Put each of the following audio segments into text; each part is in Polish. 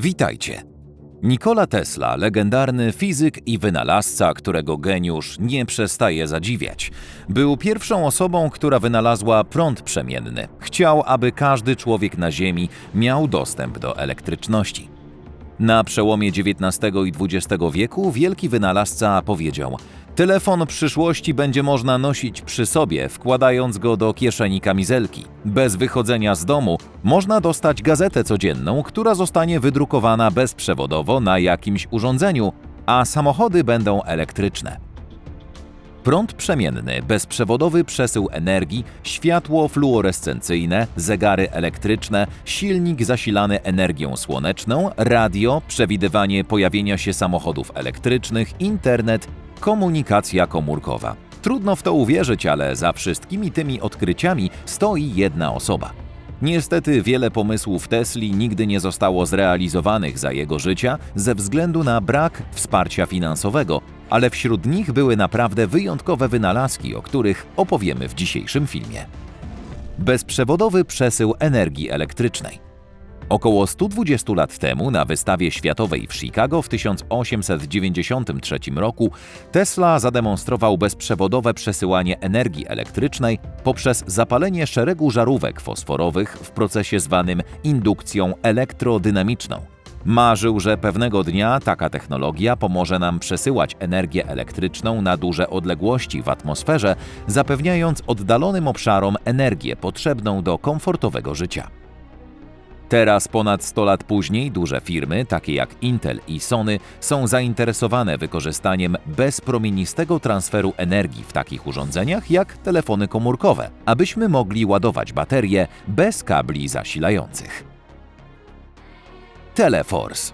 Witajcie. Nikola Tesla, legendarny fizyk i wynalazca, którego geniusz nie przestaje zadziwiać, był pierwszą osobą, która wynalazła prąd przemienny. Chciał, aby każdy człowiek na Ziemi miał dostęp do elektryczności. Na przełomie XIX i XX wieku wielki wynalazca powiedział: Telefon przyszłości będzie można nosić przy sobie, wkładając go do kieszeni kamizelki. Bez wychodzenia z domu można dostać gazetę codzienną, która zostanie wydrukowana bezprzewodowo na jakimś urządzeniu, a samochody będą elektryczne. Prąd przemienny, bezprzewodowy przesył energii, światło fluorescencyjne, zegary elektryczne, silnik zasilany energią słoneczną, radio, przewidywanie pojawienia się samochodów elektrycznych, internet, komunikacja komórkowa. Trudno w to uwierzyć, ale za wszystkimi tymi odkryciami stoi jedna osoba. Niestety wiele pomysłów Tesli nigdy nie zostało zrealizowanych za jego życia ze względu na brak wsparcia finansowego, ale wśród nich były naprawdę wyjątkowe wynalazki, o których opowiemy w dzisiejszym filmie. Bezprzewodowy przesył energii elektrycznej. Około 120 lat temu na wystawie światowej w Chicago w 1893 roku Tesla zademonstrował bezprzewodowe przesyłanie energii elektrycznej poprzez zapalenie szeregu żarówek fosforowych w procesie zwanym indukcją elektrodynamiczną. Marzył, że pewnego dnia taka technologia pomoże nam przesyłać energię elektryczną na duże odległości w atmosferze, zapewniając oddalonym obszarom energię potrzebną do komfortowego życia. Teraz, ponad 100 lat później, duże firmy, takie jak Intel i Sony, są zainteresowane wykorzystaniem bezpromienistego transferu energii w takich urządzeniach jak telefony komórkowe, abyśmy mogli ładować baterie bez kabli zasilających. Teleforce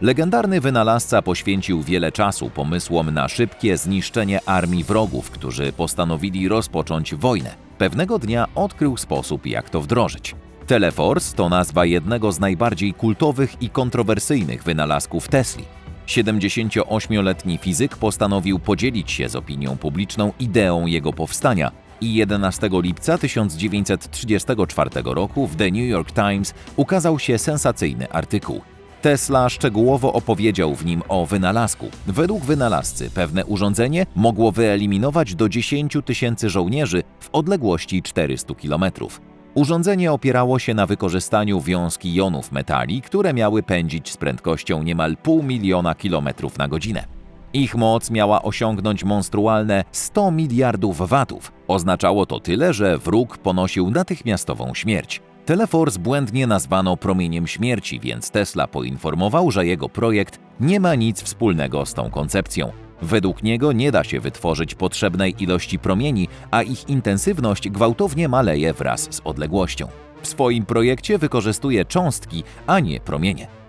Legendarny wynalazca poświęcił wiele czasu pomysłom na szybkie zniszczenie armii wrogów, którzy postanowili rozpocząć wojnę. Pewnego dnia odkrył sposób, jak to wdrożyć. Teleforce to nazwa jednego z najbardziej kultowych i kontrowersyjnych wynalazków Tesli. 78-letni fizyk postanowił podzielić się z opinią publiczną ideą jego powstania i 11 lipca 1934 roku w The New York Times ukazał się sensacyjny artykuł. Tesla szczegółowo opowiedział w nim o wynalazku. Według wynalazcy pewne urządzenie mogło wyeliminować do 10 tysięcy żołnierzy w odległości 400 kilometrów. Urządzenie opierało się na wykorzystaniu wiązki jonów metali, które miały pędzić z prędkością niemal pół miliona kilometrów na godzinę. Ich moc miała osiągnąć monstrualne 100 miliardów watów. Oznaczało to tyle, że wróg ponosił natychmiastową śmierć. Teleforce błędnie nazwano promieniem śmierci, więc Tesla poinformował, że jego projekt nie ma nic wspólnego z tą koncepcją. Według niego nie da się wytworzyć potrzebnej ilości promieni, a ich intensywność gwałtownie maleje wraz z odległością. W swoim projekcie wykorzystuje cząstki, a nie promienie.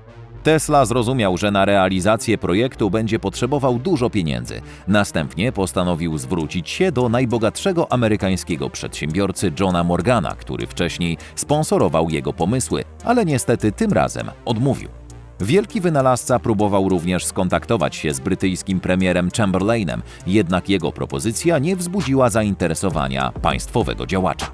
Tesla zrozumiał, że na realizację projektu będzie potrzebował dużo pieniędzy. Następnie postanowił zwrócić się do najbogatszego amerykańskiego przedsiębiorcy Johna Morgana, który wcześniej sponsorował jego pomysły, ale niestety tym razem odmówił. Wielki wynalazca próbował również skontaktować się z brytyjskim premierem Chamberlainem, jednak jego propozycja nie wzbudziła zainteresowania państwowego działacza.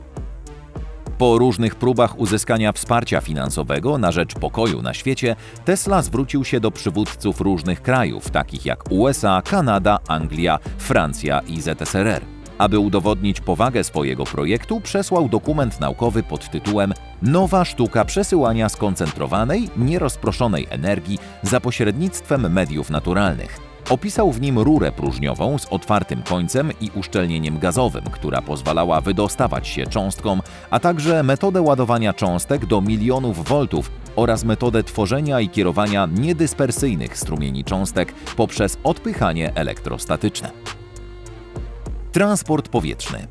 Po różnych próbach uzyskania wsparcia finansowego na rzecz pokoju na świecie, Tesla zwrócił się do przywódców różnych krajów, takich jak USA, Kanada, Anglia, Francja i ZSRR. Aby udowodnić powagę swojego projektu, przesłał dokument naukowy pod tytułem Nowa sztuka przesyłania skoncentrowanej, nierozproszonej energii za pośrednictwem mediów naturalnych. Opisał w nim rurę próżniową z otwartym końcem i uszczelnieniem gazowym, która pozwalała wydostawać się cząstkom, a także metodę ładowania cząstek do milionów voltów oraz metodę tworzenia i kierowania niedyspersyjnych strumieni cząstek poprzez odpychanie elektrostatyczne. Transport powietrzny.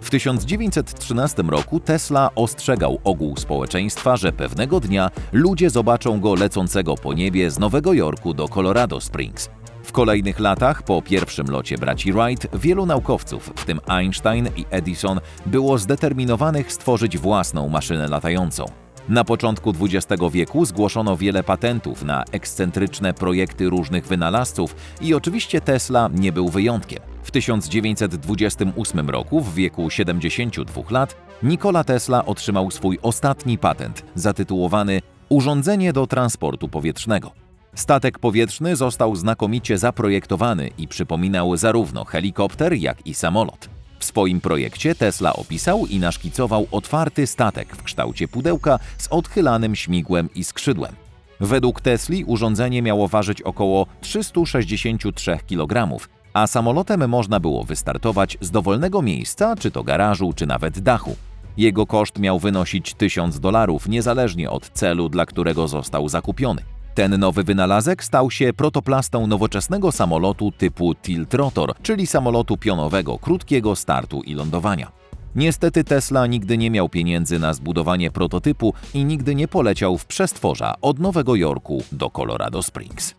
W 1913 roku Tesla ostrzegał ogół społeczeństwa, że pewnego dnia ludzie zobaczą go lecącego po niebie z Nowego Jorku do Colorado Springs. W kolejnych latach, po pierwszym locie braci Wright, wielu naukowców, w tym Einstein i Edison, było zdeterminowanych stworzyć własną maszynę latającą. Na początku XX wieku zgłoszono wiele patentów na ekscentryczne projekty różnych wynalazców i oczywiście Tesla nie był wyjątkiem. W 1928 roku, w wieku 72 lat, Nikola Tesla otrzymał swój ostatni patent, zatytułowany urządzenie do transportu powietrznego. Statek powietrzny został znakomicie zaprojektowany i przypominał zarówno helikopter, jak i samolot. Swoim projekcie Tesla opisał i naszkicował otwarty statek w kształcie pudełka z odchylanym śmigłem i skrzydłem. Według Tesli urządzenie miało ważyć około 363 kg, a samolotem można było wystartować z dowolnego miejsca, czy to garażu, czy nawet dachu. Jego koszt miał wynosić 1000 dolarów, niezależnie od celu, dla którego został zakupiony. Ten nowy wynalazek stał się protoplastą nowoczesnego samolotu typu Tilt Rotor, czyli samolotu pionowego krótkiego startu i lądowania. Niestety Tesla nigdy nie miał pieniędzy na zbudowanie prototypu i nigdy nie poleciał w przestworza od Nowego Jorku do Colorado Springs.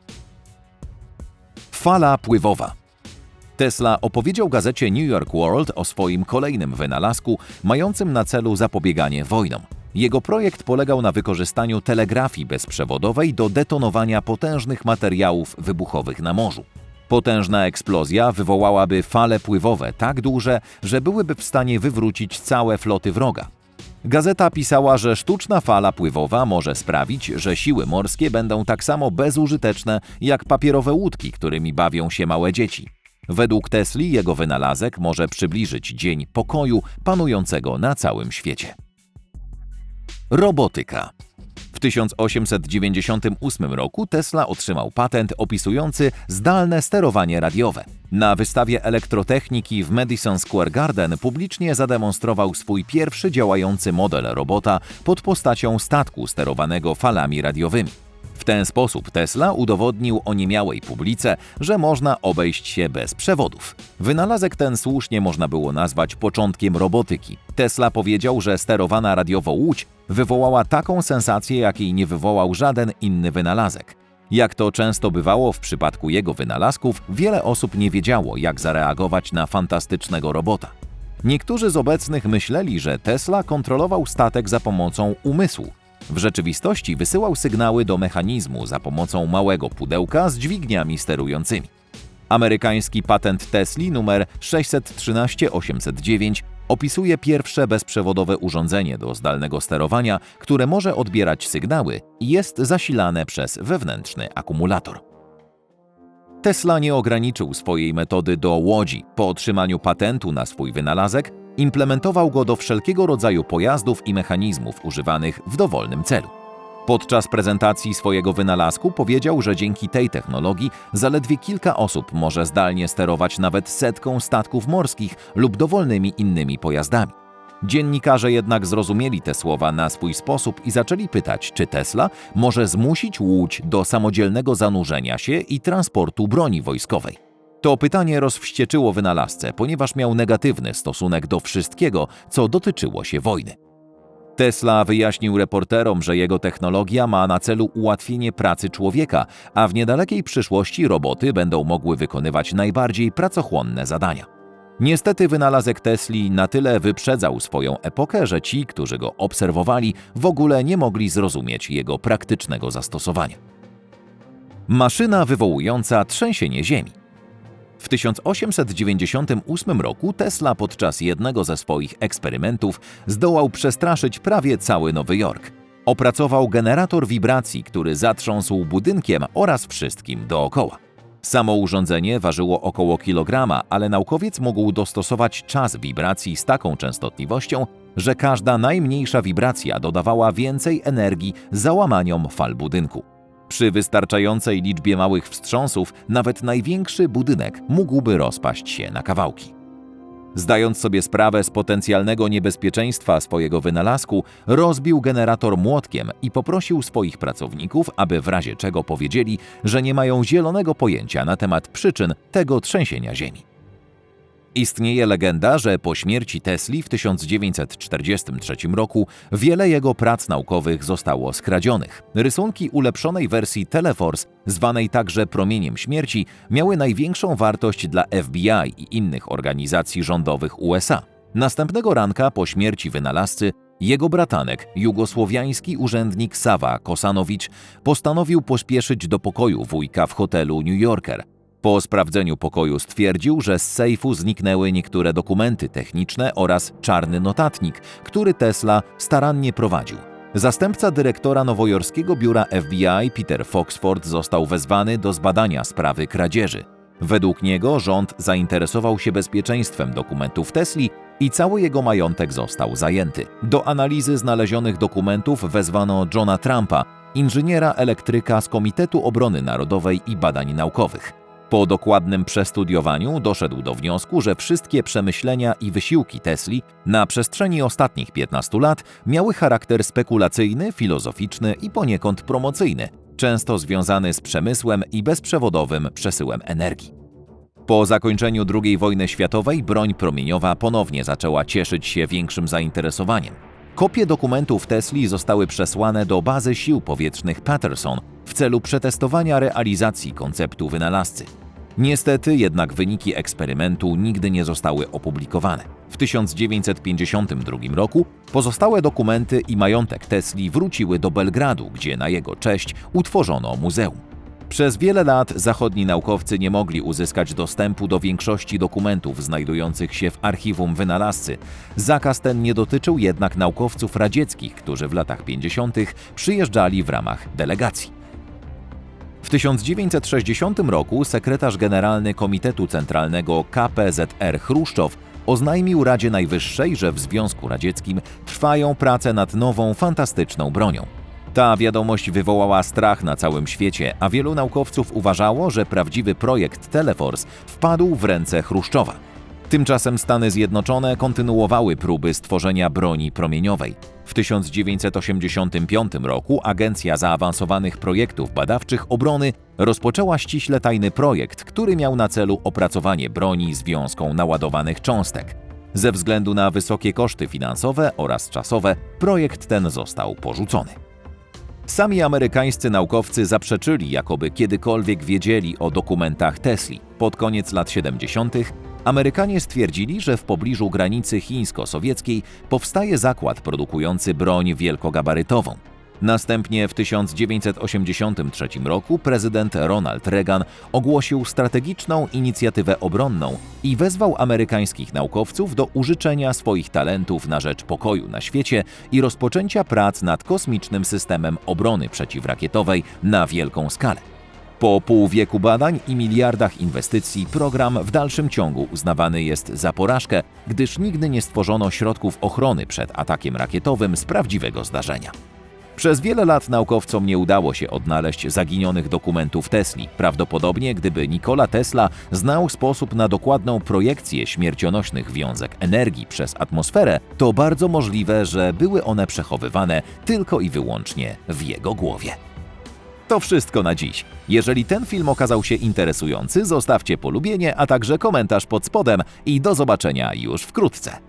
Fala pływowa. Tesla opowiedział gazecie New York World o swoim kolejnym wynalazku mającym na celu zapobieganie wojnom. Jego projekt polegał na wykorzystaniu telegrafii bezprzewodowej do detonowania potężnych materiałów wybuchowych na morzu. Potężna eksplozja wywołałaby fale pływowe tak duże, że byłyby w stanie wywrócić całe floty wroga. Gazeta pisała, że sztuczna fala pływowa może sprawić, że siły morskie będą tak samo bezużyteczne jak papierowe łódki, którymi bawią się małe dzieci. Według Tesli jego wynalazek może przybliżyć dzień pokoju panującego na całym świecie. Robotyka. W 1898 roku Tesla otrzymał patent opisujący zdalne sterowanie radiowe. Na wystawie elektrotechniki w Madison Square Garden publicznie zademonstrował swój pierwszy działający model robota pod postacią statku sterowanego falami radiowymi. Ten sposób Tesla udowodnił oniemiałej publice, że można obejść się bez przewodów. Wynalazek ten słusznie można było nazwać początkiem robotyki. Tesla powiedział, że sterowana radiowo łódź wywołała taką sensację, jakiej nie wywołał żaden inny wynalazek. Jak to często bywało w przypadku jego wynalazków, wiele osób nie wiedziało, jak zareagować na fantastycznego robota. Niektórzy z obecnych myśleli, że Tesla kontrolował statek za pomocą umysłu. W rzeczywistości wysyłał sygnały do mechanizmu za pomocą małego pudełka z dźwigniami sterującymi. Amerykański patent Tesli numer 613-809 opisuje pierwsze bezprzewodowe urządzenie do zdalnego sterowania, które może odbierać sygnały i jest zasilane przez wewnętrzny akumulator. Tesla nie ograniczył swojej metody do łodzi. Po otrzymaniu patentu na swój wynalazek, implementował go do wszelkiego rodzaju pojazdów i mechanizmów używanych w dowolnym celu. Podczas prezentacji swojego wynalazku powiedział, że dzięki tej technologii zaledwie kilka osób może zdalnie sterować nawet setką statków morskich lub dowolnymi innymi pojazdami. Dziennikarze jednak zrozumieli te słowa na swój sposób i zaczęli pytać, czy Tesla może zmusić łódź do samodzielnego zanurzenia się i transportu broni wojskowej. To pytanie rozwścieczyło wynalazcę, ponieważ miał negatywny stosunek do wszystkiego, co dotyczyło się wojny. Tesla wyjaśnił reporterom, że jego technologia ma na celu ułatwienie pracy człowieka, a w niedalekiej przyszłości roboty będą mogły wykonywać najbardziej pracochłonne zadania. Niestety wynalazek Tesli na tyle wyprzedzał swoją epokę, że ci, którzy go obserwowali, w ogóle nie mogli zrozumieć jego praktycznego zastosowania. Maszyna wywołująca trzęsienie ziemi. W 1898 roku Tesla podczas jednego ze swoich eksperymentów zdołał przestraszyć prawie cały Nowy Jork. Opracował generator wibracji, który zatrząsł budynkiem oraz wszystkim dookoła. Samo urządzenie ważyło około kilograma, ale naukowiec mógł dostosować czas wibracji z taką częstotliwością, że każda najmniejsza wibracja dodawała więcej energii załamaniom fal budynku. Przy wystarczającej liczbie małych wstrząsów nawet największy budynek mógłby rozpaść się na kawałki. Zdając sobie sprawę z potencjalnego niebezpieczeństwa swojego wynalazku, rozbił generator młotkiem i poprosił swoich pracowników, aby w razie czego powiedzieli, że nie mają zielonego pojęcia na temat przyczyn tego trzęsienia ziemi. Istnieje legenda, że po śmierci Tesli w 1943 roku wiele jego prac naukowych zostało skradzionych. Rysunki ulepszonej wersji Teleforce, zwanej także promieniem śmierci, miały największą wartość dla FBI i innych organizacji rządowych USA. Następnego ranka po śmierci wynalazcy jego bratanek, jugosłowiański urzędnik Sawa Kosanowicz, postanowił pospieszyć do pokoju wujka w hotelu New Yorker – po sprawdzeniu pokoju stwierdził, że z sejfu zniknęły niektóre dokumenty techniczne oraz czarny notatnik, który Tesla starannie prowadził. Zastępca dyrektora nowojorskiego biura FBI Peter Foxford został wezwany do zbadania sprawy kradzieży. Według niego rząd zainteresował się bezpieczeństwem dokumentów Tesli i cały jego majątek został zajęty. Do analizy znalezionych dokumentów wezwano Johna Trumpa, inżyniera elektryka z Komitetu Obrony Narodowej i Badań Naukowych. Po dokładnym przestudiowaniu doszedł do wniosku, że wszystkie przemyślenia i wysiłki Tesli na przestrzeni ostatnich 15 lat miały charakter spekulacyjny, filozoficzny i poniekąd promocyjny, często związany z przemysłem i bezprzewodowym przesyłem energii. Po zakończeniu II wojny światowej broń promieniowa ponownie zaczęła cieszyć się większym zainteresowaniem. Kopie dokumentów Tesli zostały przesłane do bazy sił powietrznych Patterson w celu przetestowania realizacji konceptu wynalazcy. Niestety jednak wyniki eksperymentu nigdy nie zostały opublikowane. W 1952 roku pozostałe dokumenty i majątek Tesli wróciły do Belgradu, gdzie na jego cześć utworzono muzeum. Przez wiele lat zachodni naukowcy nie mogli uzyskać dostępu do większości dokumentów znajdujących się w archiwum wynalazcy. Zakaz ten nie dotyczył jednak naukowców radzieckich, którzy w latach 50. przyjeżdżali w ramach delegacji. W 1960 roku sekretarz generalny Komitetu Centralnego KPZR Chruszczow oznajmił Radzie Najwyższej, że w Związku Radzieckim trwają prace nad nową, fantastyczną bronią. Ta wiadomość wywołała strach na całym świecie, a wielu naukowców uważało, że prawdziwy projekt Teleforce wpadł w ręce Chruszczowa. Tymczasem Stany Zjednoczone kontynuowały próby stworzenia broni promieniowej. W 1985 roku Agencja Zaawansowanych Projektów Badawczych Obrony rozpoczęła ściśle tajny projekt, który miał na celu opracowanie broni z wiązką naładowanych cząstek. Ze względu na wysokie koszty finansowe oraz czasowe, projekt ten został porzucony. Sami amerykańscy naukowcy zaprzeczyli, jakoby kiedykolwiek wiedzieli o dokumentach Tesli. Pod koniec lat 70. Amerykanie stwierdzili, że w pobliżu granicy chińsko-sowieckiej powstaje zakład produkujący broń wielkogabarytową. Następnie w 1983 roku prezydent Ronald Reagan ogłosił strategiczną inicjatywę obronną i wezwał amerykańskich naukowców do użyczenia swoich talentów na rzecz pokoju na świecie i rozpoczęcia prac nad kosmicznym systemem obrony przeciwrakietowej na wielką skalę. Po pół wieku badań i miliardach inwestycji program w dalszym ciągu uznawany jest za porażkę, gdyż nigdy nie stworzono środków ochrony przed atakiem rakietowym z prawdziwego zdarzenia. Przez wiele lat naukowcom nie udało się odnaleźć zaginionych dokumentów Tesli. Prawdopodobnie gdyby Nikola Tesla znał sposób na dokładną projekcję śmiercionośnych wiązek energii przez atmosferę, to bardzo możliwe, że były one przechowywane tylko i wyłącznie w jego głowie. To wszystko na dziś. Jeżeli ten film okazał się interesujący, zostawcie polubienie, a także komentarz pod spodem i do zobaczenia już wkrótce.